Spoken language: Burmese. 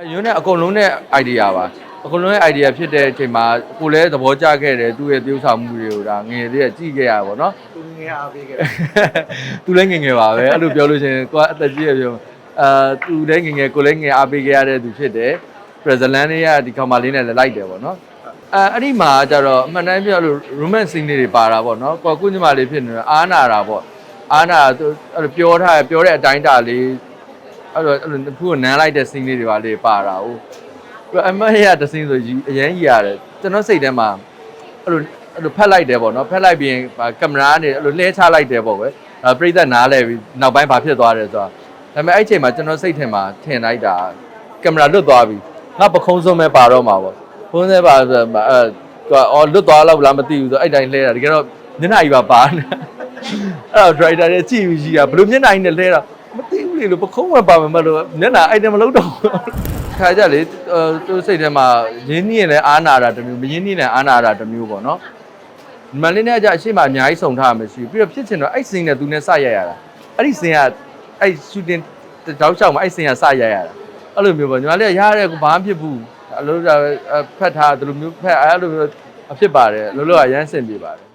အဲယွန်းနဲ့အကုန်လုံးနဲ့ idea ပါအကုန်လုံးရဲ့ idea ဖြစ်တဲ့အချိန်မှာကိုလည်းသဘောကျခဲ့တယ်သူ့ရဲ့ tiêu ဆောင်မှုတွေကိုဒါငယ်လေးကကြည့်ခဲ့ရပါဘောနော်သူငယ်အားပေးခဲ့သူလည်းငယ်ငယ်ပါပဲအဲ့လိုပြောလို့ရှိရင်ကိုကအသက်ကြီးရပြောအာသူလည်းငယ်ငယ်ကိုလည်းငယ်အားပေးခဲ့ရတဲ့သူဖြစ်တယ်ပြည်ဇလန်လေးကဒီကောင်မလေးနဲ့လည်းလိုက်တယ်ပေါ့နော်အဲအဲ့ဒီမှာကျတော့အမှန်တမ်းပြောလို့ romance scene လေးတွေပါတာပေါ့နော်ကိုကုညီမလေးဖြစ်နေတော့အားနာတာပေါ့အားနာသူအဲ့လိုပြောထားပြောတဲ့အတိုင်းတာလေး အဲ့လိုအဲ့လိုတစ်ခုကိုနမ်းလိုက်တဲ့ scene လေးတွေပါလေးပါတာဟုတ်ပြီးတော့အမရတစင်းဆိုကြီးအရင်ကြီးရတယ်ကျွန်တော်စိတ်ထဲမှာအဲ့လိုအဲ့လိုဖက်လိုက်တယ်ပေါ့နော်ဖက်လိုက်ပြီးရင်ကင်မရာကနေအဲ့လိုလှဲချလိုက်တယ်ပေါ့ကွယ်အဲပြိသက်နားလဲပြီးနောက်ပိုင်းဘာဖြစ်သွားတယ်ဆိုတာဒါပေမဲ့အဲ့ချိန်မှာကျွန်တော်စိတ်ထဲမှာထင်လိုက်တာကင်မရာလွတ်သွားပြီငါပခုံးစုံမဲ့ပါတော့မှာပေါ့ဖုန်းထဲပါဆိုအဲအော်လွတ်သွားလောက်လားမသိဘူးဆိုအဲ့တိုင်းလှဲတာတကယ်တော့မျက်နှာကြီးပါပါနေအဲ့တော့ driver တွေကြည့်ပြီးကြီးတာဘယ်လိုမျက်နှာကြီးနဲ့လှဲတာ မသိဘူးလေလို့ပခုံးမဲ့ပါမယ်မလို့မျက်နှာအဲ့တိုင်းမလုပ်တော့ဘူးခါကြလေအဲသူစိတ်ထဲမှာရင်းနှီးရင်လည်းအားနာတာတစ်မျိုးမရင်းနှီးလည်းအားနာတာတစ်မျိုးပေါ့နော်ဒီမန်လေးနဲ့အကြအရှိမအများကြီးစုံထားမှရှိဘူးပြီးတော့ဖြစ်ချင်တော့အဲ့စင်းနဲ့သူနဲ့စရိုက်ရတာအဲ့ဒီစင်းကအဲ့ရှူတင်တောက်ချောက်မှာအဲ့စင်းကစရိုက်ရတာအဲ့လိုမျိုးပေါ့ညီမလေးကရရဲကိုဘာမှဖြစ်ဘူးအဲ့လိုဖက်ထားဒီလိုမျိုးဖက်အဲ့လိုမျိုးအဖြစ်ပါတယ်လို့လို့ကရမ်းစင်ပြပါတယ်